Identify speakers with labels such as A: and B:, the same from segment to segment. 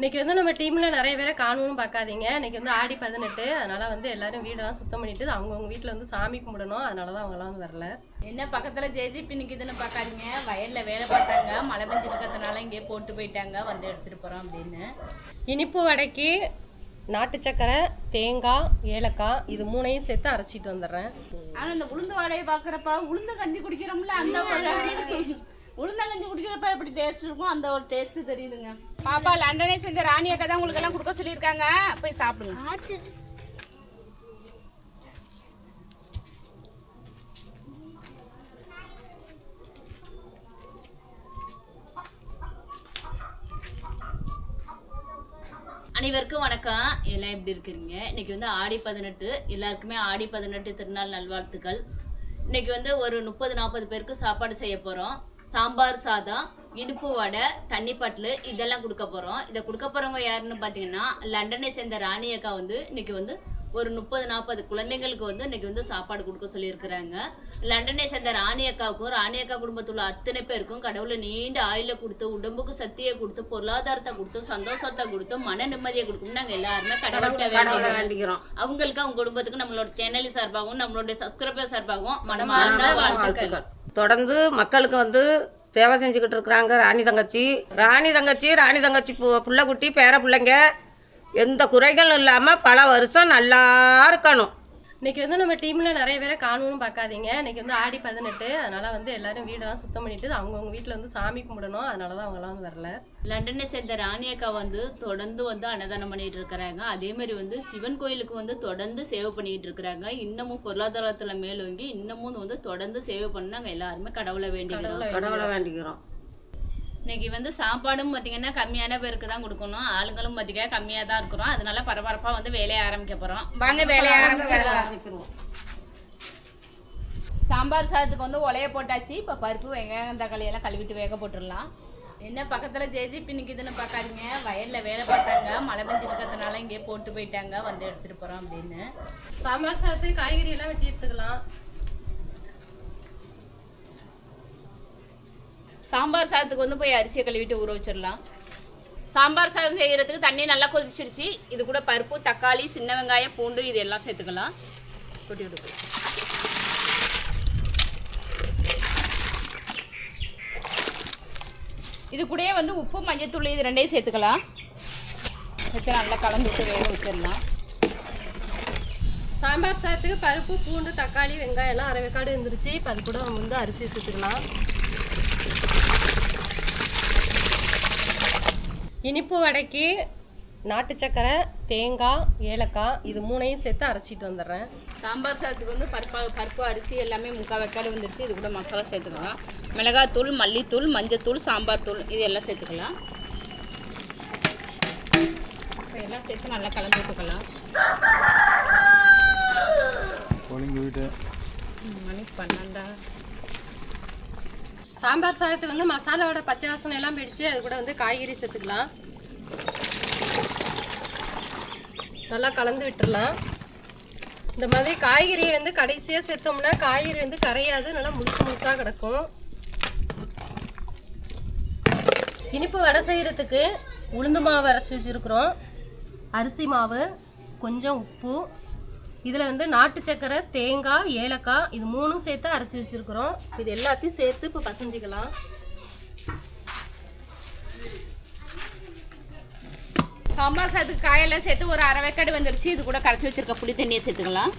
A: இன்னைக்கு வந்து நம்ம டீம்ல நிறைய பேரை காணும்னு பார்க்காதீங்க. இன்னைக்கு வந்து ஆடி பதினெட்டு. அதனால வந்து எல்லாரும் வீடெல்லாம் சுத்தம் பண்ணிட்டு அவங்கவுங்க வீட்டில் வந்து சாமி கும்பிடணும். அதனால தான் அவங்களாம் வரல.
B: என்ன பக்கத்துல ஜேஜிபி நிக்குதுன்னு பார்க்காதீங்க. வயல்ல வேலை பார்த்தாங்க. மழை பெஞ்சிட்டு இருக்கிறதுனால இங்கே போட்டு போயிட்டாங்க. வந்து எடுத்துட்டு போறோம் அப்படின்னு.
A: இனிப்பு வடைக்கு நாட்டு சக்கரை தேங்காய் ஏலக்காய் இது மூணையும் சேர்த்து அரைச்சிட்டு வந்துடுறேன்.
B: ஆனா இந்த உளுந்து வாடையை பாக்குறப்ப உளுந்து கஞ்சி குடிக்கிறோம்ல அந்த உளுந்த கஞ்சி குடிக்கிறப்ப எப்படி டேஸ்ட் இருக்கும்? அந்த ஒரு டேஸ்ட் தெரியுதுங்க. பாப்பா லண்டனே செஞ்ச ராணி அக்கா தான் உங்களுக்கு எல்லாம் கொடுக்க சொல்லியிருக்காங்க. போய் சாப்பிடுங்க. அனைவருக்கும் வணக்கம். எல்லாம் எப்படி இருக்கிறீங்க? இன்னைக்கு வந்து ஆடி பதினெட்டு. எல்லாருக்குமே ஆடி பதினெட்டு திருநாள் நல்வாழ்த்துக்கள். இன்னைக்கு வந்து ஒரு முப்பது நாற்பது பேருக்கு சாப்பாடு செய்ய போகிறோம் சாம்பார் சாதம் இனிப்பு வடை தண்ணி பாட்டில் இதெல்லாம் கொடுக்க போகிறோம் இதை கொடுக்க போகிறவங்க யாருன்னு பார்த்தீங்கன்னா லண்டனை சேர்ந்த ராணி அக்கா வந்து இன்னைக்கு வந்து ஒரு முப்பது நாற்பது குழந்தைங்களுக்கு வந்து இன்னைக்கு வந்து சாப்பாடு கொடுக்க சொல்லியிருக்கிறாங்க. லண்டனை சேர்ந்த ராணி அக்காவுக்கும் ராணி அக்கா குடும்பத்தில் அத்தனை பேருக்கும் கடவுளை நீண்ட ஆயில கொடுத்து உடம்புக்கு சக்தியை கொடுத்து பொருளாதாரத்தை கொடுத்து சந்தோஷத்தை கொடுத்து மன நிம்மதியை கொடுக்கும் நாங்கள் எல்லாருமே கடவுள்கிட்ட வேண்டிக்கிறோம். அவங்களுக்கு அவங்க குடும்பத்துக்கு நம்மளோட சேனல் சார்பாகவும் நம்மளுடைய சப்ஸ்கிரைபர் சார்பாகவும் மனமார்ந்த வாழ்த்துக்கள்.
C: தொடர்ந்து மக்களுக்கு வந்து சேவை செஞ்சுக்கிட்டு இருக்கிறாங்க ராணி தங்கச்சி. ராணி தங்கச்சி ராணி தங்கச்சி பு- குட்டி பேர பிள்ளைங்க. எந்த குறைகளும் இல்லாமல் பல வருஷம் நல்லா இருக்கணும்.
A: இன்னைக்கு வந்து நம்ம டீம்ல நிறைய பேரை காணும்னு பார்க்காதீங்க. இன்னைக்கு வந்து ஆடி பதினெட்டு. அதனால வந்து எல்லாரும் வீடெல்லாம் சுத்தம் பண்ணிட்டு அவங்கவுங்க வீட்டில் வந்து சாமி கும்பிடணும். அதனால தான் அவங்களாம் வந்து வரல.
B: லண்டனை சேர்ந்த ராணி அக்கா வந்து தொடர்ந்து வந்து அன்னதானம் பண்ணிட்டு இருக்கிறாங்க. அதே மாதிரி வந்து சிவன் கோயிலுக்கு வந்து தொடர்ந்து சேவை பண்ணிட்டு இருக்கிறாங்க. இன்னமும் பொருளாதாரத்துல மேலோங்கி இன்னமும் வந்து தொடர்ந்து சேவை பண்ண நாங்க எல்லாருமே கடவுளை வேண்டிக்கிறோம்
C: கடவுளை வேண்டிக்கிறோம்
B: இன்னைக்கு வந்து சாப்பாடும் பார்த்தீங்கன்னா கம்மியான பேருக்கு தான் கொடுக்கணும். ஆளுங்களும் பார்த்தீங்கன்னா கம்மியாக தான் இருக்கிறோம். அதனால பரபரப்பாக வந்து வேலையை ஆரம்பிக்க போகிறோம் வாங்க வேலையை ஆரம்பிச்சிடலாம். சாம்பார் சாதத்துக்கு வந்து உலைய போட்டாச்சு. இப்போ பருப்பு வெங்காயம் தக்காளி எல்லாம் கழுவிட்டு வேக போட்டுடலாம். என்ன பக்கத்தில் ஜேஜிபி நிற்கிதுன்னு பார்க்காதீங்க வயலில் வேலை பார்த்தாங்க. மழை பெஞ்சிட்டு இருக்கிறதுனால இங்கே போட்டு போயிட்டாங்க. வந்து எடுத்துகிட்டு போகிறோம் அப்படின்னு.
A: சாம்பார் சாதத்துக்கு காய்கறி எல்லாம் வெட்டி எடுத்துக்கலாம்.
B: சாம்பார் சாதத்துக்கு வந்து போய் அரிசியை கழுவிட்டு ஊற வச்சிடலாம். சாம்பார் சாதம் செய்கிறதுக்கு தண்ணி நல்லா கொதிச்சிடுச்சு. இது கூட பருப்பு தக்காளி சின்ன வெங்காயம் பூண்டு இது எல்லாம் சேர்த்துக்கலாம். கொட்டி விடுக்கு இது கூடயே வந்து உப்பு மஞ்சத்தூள் இது ரெண்டையும் சேர்த்துக்கலாம். சேர்த்து நல்லா கலந்துட்டு வேக வச்சிடலாம்.
A: சாம்பார் சாதத்துக்கு பருப்பு பூண்டு தக்காளி வெங்காயம் எல்லாம் அரை வெக்காடு இருந்துருச்சு. இப்போ அது கூட நம்ம வந்து அரிசி சேர்த்துக்கலாம். இனிப்பு வடைக்கு நாட்டு சக்கரை தேங்காய் ஏலக்காய் இது மூணையும் சேர்த்து அரைச்சிட்டு வந்துடுறேன்.
B: சாம்பார் சாதத்துக்கு வந்து பருப்பு பருப்பு அரிசி எல்லாமே முக்கால் வெக்காடு வந்துருச்சு. இது கூட மசாலா சேர்த்துக்கலாம். மிளகாத்தூள் மல்லித்தூள் மஞ்சத்தூள் சாம்பார் தூள் இது எல்லாம் சேர்த்துக்கலாம். எல்லாம் சேர்த்து நல்லா கலந்து விட்டுக்கலாம்.
D: ஒழுங்கு வீட்டு.
B: மணி பன்னெண்டா.
A: சாம்பார் சாதத்துக்கு வந்து மசாலாவோட பச்சை வாசனை எல்லாம் போயிடுச்சு அது கூட வந்து காய்கறி சேர்த்துக்கலாம். நல்லா கலந்து விட்டுடலாம் இந்த மாதிரி காய்கறியை வந்து கடைசியாக சேர்த்தோம்னா காய்கறி வந்து கரையாது நல்லா முழுசு முழுசாக கிடக்கும். இனிப்பு வடை செய்கிறதுக்கு உளுந்து மாவு அரைச்சி வச்சுருக்குறோம். அரிசி மாவு கொஞ்சம் உப்பு இதில் வந்து நாட்டு சக்கரை தேங்காய் ஏலக்காய் இது மூணும் சேர்த்து அரைச்சி வச்சுருக்குறோம். இது எல்லாத்தையும் சேர்த்து இப்போ பசஞ்சிக்கலாம்.
B: சாம்பார் சாதத்துக்கு காயெல்லாம் சேர்த்து ஒரு அரை வெக்காடு வந்துருச்சு. இது கூட கரைச்சி வச்சிருக்க புளி தண்ணியை சேர்த்துக்கலாம்.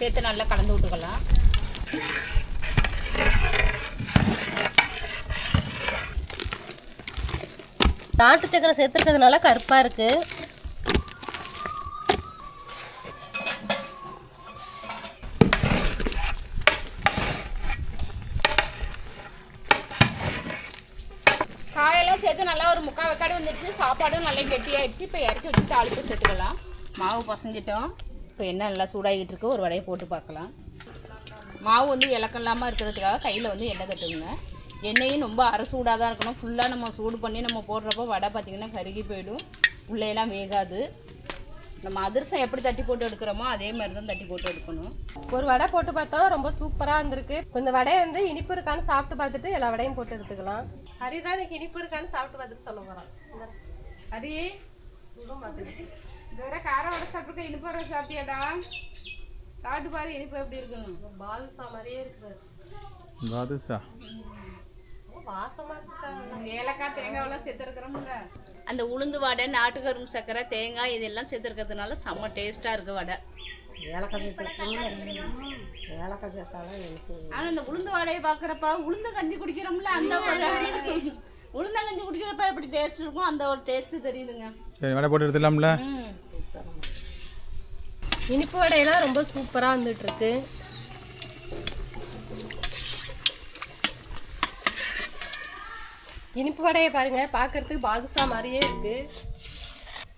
B: சேர்த்து நல்லா கலந்து விட்டுக்கலாம்.
A: நாட்டு சக்கரை சேர்த்துருக்கிறதுனால கருப்பாக இருக்குது
B: காயெல்லாம் சேர்த்து நல்லா ஒரு முக்கால் வெக்காடு வந்துடுச்சு சாப்பாடும் நல்லா கெட்டியாயிடுச்சு. இப்போ இறக்கி வச்சு தாளிப்பு சேர்த்துக்கலாம் மாவு பசஞ்சிட்டோம். இப்போ என்ன நல்லா சூடாகிட்டு இருக்கு ஒரு வடையை போட்டு பார்க்கலாம். மாவு வந்து இலக்கல்லாமல் இருக்கிறதுக்காக கையில் வந்து எண்ணெய் தட்டுங்க எண்ணெயும் ரொம்ப அரை சூடாக தான் இருக்கணும். ஃபுல்லாக நம்ம சூடு பண்ணி நம்ம போடுறப்போ வடை பார்த்திங்கன்னா கருகி போயிடும். உள்ளேயெல்லாம் வேகாது. நம்ம அதிரசம் எப்படி தட்டி போட்டு எடுக்கிறோமோ அதே மாதிரி தான் தட்டி போட்டு எடுக்கணும்.
A: ஒரு வடை போட்டு பார்த்தா ரொம்ப சூப்பராக இருந்திருக்கு. இந்த வடையை வந்து இனிப்பு இருக்கான்னு சாப்பிட்டு பார்த்துட்டு எல்லா வடையும் போட்டு எடுத்துக்கலாம். ஹரிதான் எனக்கு இனிப்பு இருக்கான்னு சாப்பிட்டு பார்த்துட்டு சொல்ல போறான்.
B: ஹரி
A: சுடும்
B: இதுவரை கார வடை சாப்பிட்டுருக்க இனிப்பு வடை சாப்பிட்டியாடா? சாப்பிட்டு பாரு இனிப்பு எப்படி இருக்கணும்
A: பாதுஷா மாதிரியே வாசமா இருக்காங்க
B: ஏலக்காய் தேங்காயெல்லாம் சேர்த்துருக்குறோம்ல
E: அந்த உளுந்து வடை நாட்டுக்கரும் சர்க்கரை தேங்காய் இதெல்லாம் சேர்த்துருக்கிறதுனால செம்ம டேஸ்ட்டாக இருக்குது வடை.
C: ஏலக்காய் சேர்த்து ஏலக்காய் சேர்த்தாலும் எனக்கு
B: ஆனா இந்த உளுந்து வடையை பாக்குறப்ப உளுந்த கஞ்சி குடிக்கிறோம்ல அந்த ஒரு உளுந்த கஞ்சி குடிக்கிறப்ப எப்படி டேஸ்ட் இருக்கும்? அந்த ஒரு டேஸ்ட் தெரியுதுங்க.
D: சரி வடை போட்டு எடுத்துடலாம்ல?
B: ம்.
A: இனிப்பு வடையெல்லாம் ரொம்ப சூப்பரா வந்துட்டு இருக்கு இனிப்பு வடையை பாருங்க பார்க்கறதுக்கு பாதுஷா மாதிரியே இருக்கு.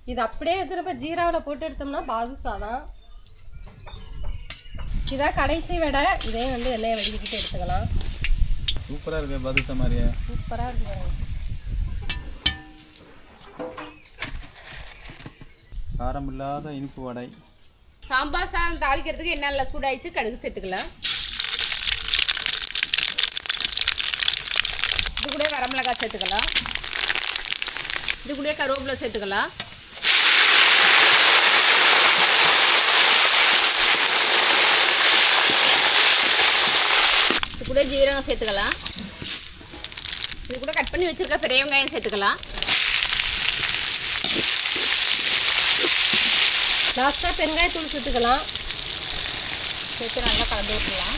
A: இது அப்படியே திரும்ப ஜீராவில் போட்டு எடுத்தோம்னா பாதுஷா தான். இதான் கடைசி வடை. இதே வந்து எண்ணெயை வடிக்கிட்டு எடுத்துக்கலாம்.
D: சூப்பராக இருக்கு பாதுஷா மாதிரியே
A: சூப்பராக இருக்கு.
D: காரம் இல்லாத இனிப்பு வடை.
B: சாம்பார் சாதம் தாளிக்கிறதுக்கு என்ன நல்லா சூடாயிடுச்சு கடுகு சேர்த்துக்கலாம். இது கூட வரமிளகாய் சேர்த்துக்கலாம். இது கூட கருவேப்பிலை சேர்த்துக்கலாம். இது கூட ஜீரகம் சேர்த்துக்கலாம். இது கூட கட் பண்ணி வச்சுருக்க பெரிய வெங்காயம் சேர்த்துக்கலாம்.
A: லாஸ்ட்டாக பெருங்காயத்தூள் சேர்த்துக்கலாம்.
B: சேர்த்து நல்லா கலந்து விட்டுலாம்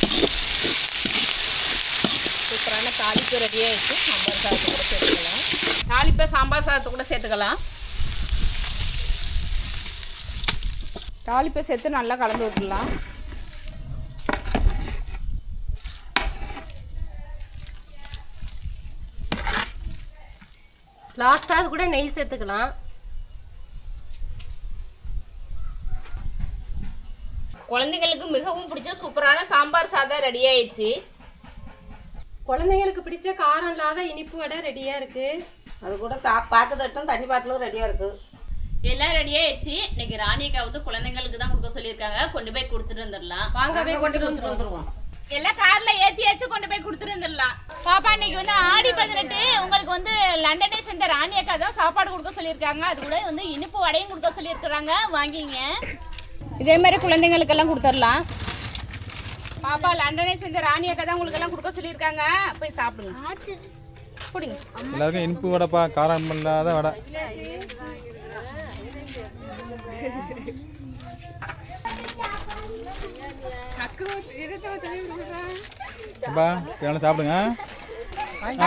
B: சூப்பரான தாளிப்பு ரெடியாக இருக்குது சாம்பார் சாதத்தை கூட சேர்த்துக்கலாம். தாளிப்பை சாம்பார் சாதத்தை கூட சேர்த்துக்கலாம். தாளிப்பை சேர்த்து நல்லா கலந்து விட்டுலாம்
A: லாஸ்ட்டாக அது கூட நெய் சேர்த்துக்கலாம்.
B: குழந்தைங்களுக்கு மிகவும் பிடிச்ச சூப்பரான சாம்பார் சாதம் ரெடி ஆயிடுச்சு.
A: குழந்தைங்களுக்கு பிடிச்ச காரம் இல்லாத இனிப்பு வடை ரெடியாக இருக்குது
C: அது கூட தா பாக்கு தட்டும் தண்ணி பாட்டிலும் ரெடியாக இருக்குது
E: எல்லாம் ரெடி ஆயிடுச்சு. இன்னைக்கு ராணியக்கா வந்து குழந்தைங்களுக்கு தான் கொடுக்க சொல்லியிருக்காங்க. கொண்டு போய் கொடுத்துட்டு வந்துடலாம்.
A: வாங்க போய் கொண்டு
C: கொண்டு
A: வந்துடுவோம்
C: வந்துருவோம்.
E: எல்லாம் கார்ல ஏத்தியாச்சு கொண்டு போய் கொடுத்துட்டு வந்துடலாம். பாப்பா இன்னைக்கு வந்து ஆடி பதினெட்டு. உங்களுக்கு வந்து லண்டனை சேர்ந்த ராணி அக்கா தான் சாப்பாடு கொடுக்க சொல்லியிருக்காங்க. அது கூட வந்து இனிப்பு வடையும் கொடுக்க சொல்லியிருக்கிறாங்க. வாங்கிங்க.
B: இதே மாதிரி குழந்தைங்களுக்கெல்லாம் கொடுத்துடலாம். பாப்பா லண்டனை சேர்ந்த ராணி அக்கா தான் உங்களுக்கு எல்லாம் கொடுக்க சொல்லியிருக்காங்க. போய் சாப்பிடுங்க. குடிங்க.
D: எல்லாருக்கும் இனிப்பு வடைப்பா காரம் இல்லாத வடை. அப்பா வேணும் சாப்பிடுங்க ஆ?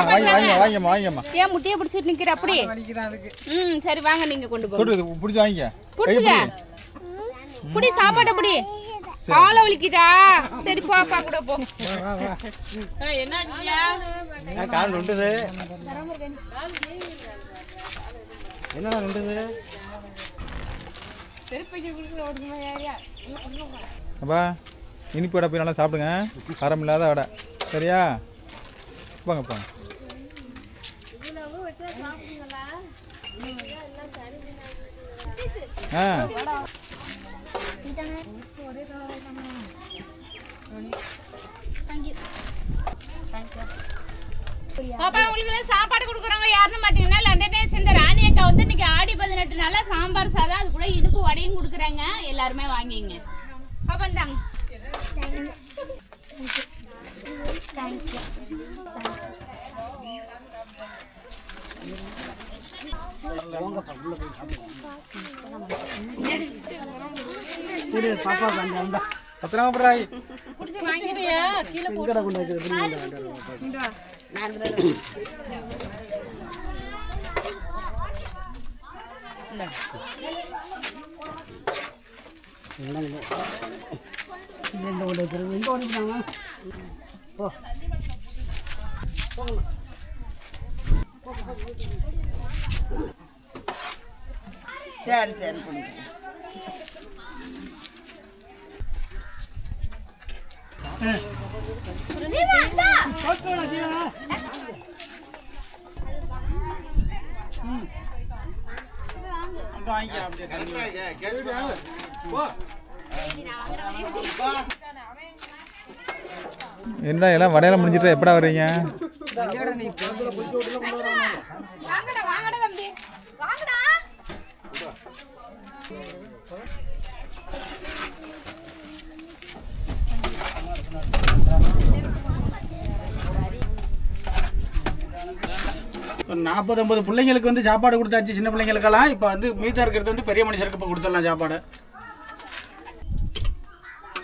D: வாங்கி வாங்கி வாங்கிம்மா வாங்கிம்மா.
B: ஏன் முட்டியை பிடிச்சிட்டு நிக்கிற? அப்படி ம் சரி வாங்க நீங்க கொண்டு போங்க.
D: போட்டு பிடிச்சி வாங்கிக்க.
B: பிடிச்சிக்க. புடி. சாப்பாட்டை புடி கால வலிக்குதா? சரி கூட போ. ஆ, என்ன?
D: கால் நொண்டுது. என்னடா நொண்டுது? அப்பா இனிப்பு வடை போய் நல்லா சாப்பிடுங்க. காரம் இல்லாத வடை. சரியா? போங்க போங்க. ஆ.
B: பாப்பா உங்களுக்கு சாப்பாடு கொடுக்குறாங்க யாருன்னு பார்த்தீங்கன்னா லண்டனே சேர்ந்த ராணி அக்கா வந்து இன்னைக்கு ஆடி பதினெட்டு நாளில் சாம்பார் சாதம் அது கூட இனிப்பு வடையும் கொடுக்குறாங்க. எல்லாருமே வாங்கிங்க. பாப்பா இந்தாங்க.
D: பத்திரமா போடுறாய்
B: பிடிச்சி வாங்கி
A: கீழே போட்டு
C: சரி சரி கொடுங்க
D: என்னடா எல்லாம் வடையெல்லாம் முடிஞ்சிட்டு எப்படா வர்றீங்க?
F: நாற்பது ஐம்பது பிள்ளைங்களுக்கு வந்து சாப்பாடு கொடுத்தாச்சு சின்ன பிள்ளைங்களுக்கெல்லாம். இப்போ வந்து மீதம் இருக்கிறது வந்து பெரிய மனுஷருக்கு இப்போ கொடுத்துடலாம் சாப்பாடு.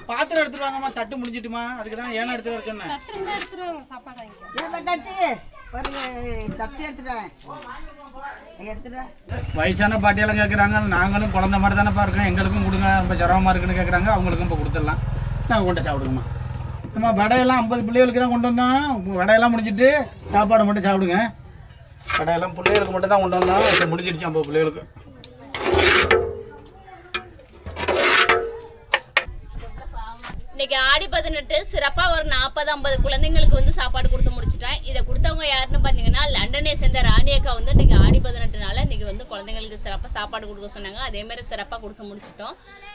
F: பாத்திரம் எடுத்துட்டு வாங்கம்மா தட்டு முடிஞ்சிட்டுமா? அதுக்கு தான் ஏன்னா எடுத்து வர சொன்னேன்.
A: எடுத்துருவாங்க சாப்பாடு வாங்கி
F: வயசான பாட்டியெல்லாம் கேட்குறாங்க நாங்களும் குழந்த மாதிரி தானேப்பா இருக்கோம். எங்களுக்கும் கொடுங்க ரொம்ப சிரமமாக இருக்குன்னு கேட்குறாங்க அவங்களுக்கும் இப்போ கொடுத்துடலாம். நாங்கள் கொண்டு சாப்பிடுங்கம்மா. நம்ம வடையெல்லாம் ஐம்பது பிள்ளைகளுக்கு தான் கொண்டு வந்தோம். வடையெல்லாம் முடிஞ்சிட்டு சாப்பாடு மட்டும் சாப்பிடுங்க. வடையெல்லாம் பிள்ளைகளுக்கு மட்டும் தான் கொண்டு வந்தோம் இப்போ முடிஞ்சிடுச்சு ஐம்பது பிள்ளைகளுக்கு.
B: இன்னைக்கு ஆடி பதினெட்டு சிறப்பாக ஒரு நாற்பது ஐம்பது குழந்தைங்களுக்கு வந்து சாப்பாடு கொடுத்து முடிச்சிட்டேன். இதை கொடுத்தவங்க யார்? லண்டனை சேர்ந்த ராணி அக்கா வந்து இன்னைக்கு ஆடி பதினெட்டுனால இன்னைக்கு வந்து குழந்தைங்களுக்கு சிறப்பாக சாப்பாடு கொடுக்க சொன்னாங்க. அதே மாதிரி சிறப்பாக கொடுத்து முடிச்சிட்டோம்.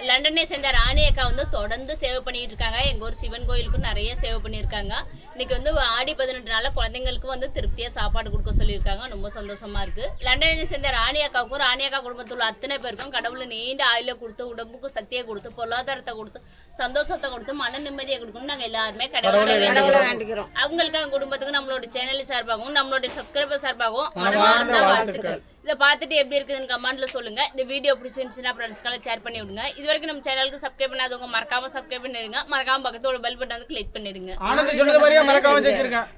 B: லண்டனை சேர்ந்த ராணி அக்கா வந்து தொடர்ந்து சேவை பண்ணிட்டு இருக்காங்க. எங்கள் ஊர் சிவன் கோயிலுக்கும் நிறைய சேவை பண்ணியிருக்காங்க. இன்னைக்கு வந்து ஆடி பதினெட்டுனால குழந்தைங்களுக்கு வந்து திருப்தியாக சாப்பாடு கொடுக்க சொல்லியிருக்காங்க. ரொம்ப சந்தோஷமா இருக்கு. லண்டனை சேர்ந்த ராணி அக்காவுக்கும் ராணி அக்கா குடும்பத்தில் உள்ள அத்தனை பேருக்கும் கடவுளை நீண்ட ஆயுள கொடுத்து உடம்புக்கு சக்தியை கொடுத்து பொருளாதாரத்தை கொடுத்து சந்தோஷத்தை கொடுத்து மன நிம்மதியை கொடுக்கணும் நாங்க எல்லாருமே கடவுளை வேண்டிக்கிறோம் அவங்களுக்கு அவங்க குடும்பத்துக்கு நம்மளோட சேனல் சார்பாகவும் நம்மளோட சப்ஸ்கிரைபர் சார்பாகவும் மனமார்ந்த வாழ்த்துக்கள். இதை பார்த்துட்டு எப்படி இருக்குதுன்னு கமெண்ட்ல சொல்லுங்க. இந்த வீடியோ பிடிச்சிருந்துச்சுன்னா ஃப்ரெண்ட்ஸ்க்கெல்லாம் ஷேர் பண்ணி விடுங்க. இது வரைக்கும் நம்ம சேனலுக்கு சப்ஸ்கிரைப் பண்ணாதவங்க மறக்காம சப்ஸ்கிரைப் பண்ணிடுங்க. மறக்காம பக்கத்தோட பெல் பட்டன் வந்து கிளிக் பண்ணிடுங்க.